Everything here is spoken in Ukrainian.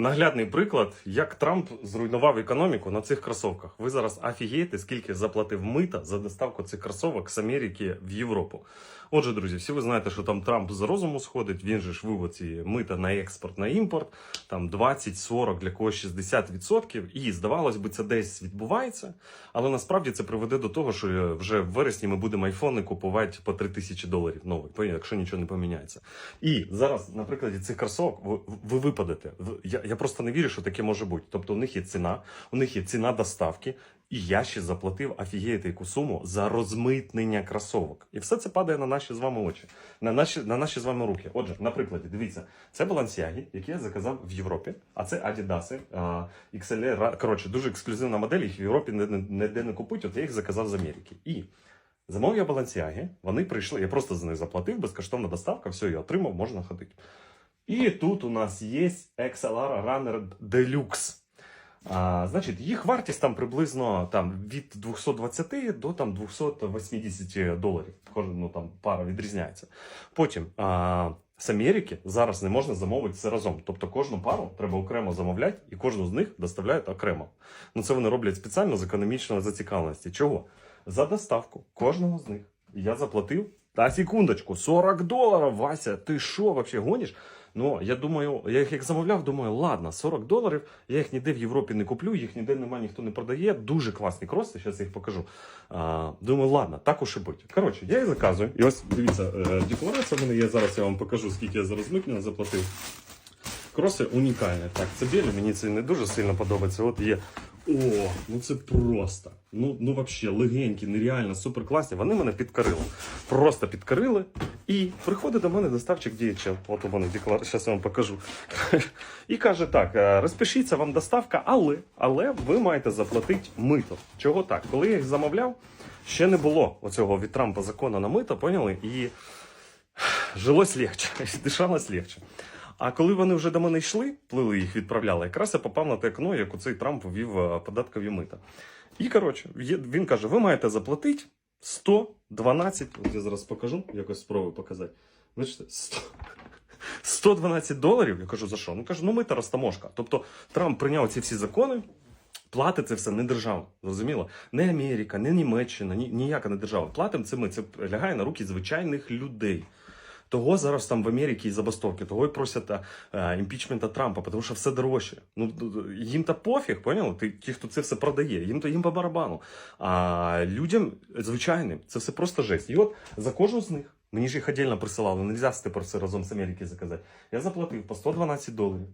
Наглядний приклад, як Трамп зруйнував економіку на цих кросовках. Ви зараз офігієте, скільки заплатив мита за доставку цих кросовок з Америки в Європу. Отже, друзі, всі ви знаєте, що там Трамп з розуму сходить. Він же ж вивод ці мита на експорт, на імпорт, там 20, 40, для когось 60%. І здавалось би, це десь відбувається. Але насправді це приведе до того, що вже в вересні ми будемо айфони купувати по 3 тисячі доларів нових, якщо нічого не поміняється. І зараз, на прикладі цих кросовок, ви, ви випадете. Я, я просто не вірю, що таке може бути. Тобто, у них є ціна, у них є ціна доставки, і я ще заплатив офігієте яку суму за розмитнення кросовок. І все це падає на наші з вами очі, на наші, на наші з вами руки. Отже, на прикладі, дивіться, це балансіаги, які я заказав в Європі, а це Adidas, а, XLR, коротше, дуже ексклюзивна модель, їх в Європі ніде не, купують, от я їх заказав з Америки. І Замовив я балансіаги, вони прийшли, я просто за них заплатив, безкоштовна доставка, все, я отримав, можна ходити. І тут у нас є XLR Runner Deluxe. А, значить, їх вартість там приблизно там, від 220 до там, 280 доларів. Кожен там, пара відрізняється. Потім а, з Америки зараз не можна замовити все разом. Тобто кожну пару треба окремо замовляти, і кожну з них доставляють окремо. Ну це вони роблять спеціально з економічної зацікавленості. Чого? За доставку кожного з них я заплатив. Та секундочку, 40 доларів, Вася, ти що, вообще гониш? Ну, я думаю, я їх як замовляв, думаю, ладно, 40 доларів, я їх ніде в Європі не куплю, їх ніде немає, ніхто не продає. Дуже класні кроси, зараз їх покажу. А, думаю, ладно, так уж і будь. Коротше, я їх заказую. І ось дивіться, е, декларація в мене є. Зараз я вам покажу, скільки я за розмитнення заплатив. Кроси унікальні. Так, це білі, мені це не дуже сильно подобається. От є. О, ну це просто. Ну, ну вообще, легенькі, нереально, супер класні. Вони мене підкорили. Просто підкорили. І приходить до мене доставчик DHL. От у мене деклар... Зараз я вам покажу. І каже: так, е, розпишіться вам доставка, але, але ви маєте заплатити мито. Чого так? Коли я їх замовляв, ще не було оцього від Трампа закону на мито, поняли? І жилось легче, дишалось легче. А коли вони вже до мене йшли, плили їх відправляли, якраз я попав на те окно, як оцей Трамп ввів е, податкові мита. І коротше, він каже: ви маєте заплатити 112, от я зараз покажу, якось спробую показати. Бачите, 100, 112 доларів. Я кажу, за що? Ну кажу, ну мита розтаможка. Тобто Трамп прийняв ці всі закони. Платить це все не держава, зрозуміло? Не Америка, не Німеччина, ні, ніяка не держава. Платимо це ми. Це лягає на руки звичайних людей. Того зараз там в Америці і забастовки, того і просять е, імпічмента Трампа, тому що все дорожче. Ну їм то пофіг, поняли? Ти ті, хто це все продає, їм то їм по барабану. А людям звичайним це все просто жесть. І от за кожну з них мені ж їх отдельно присилали. Нельзя про це разом з Америки заказати. Я заплатив по 112 доларів.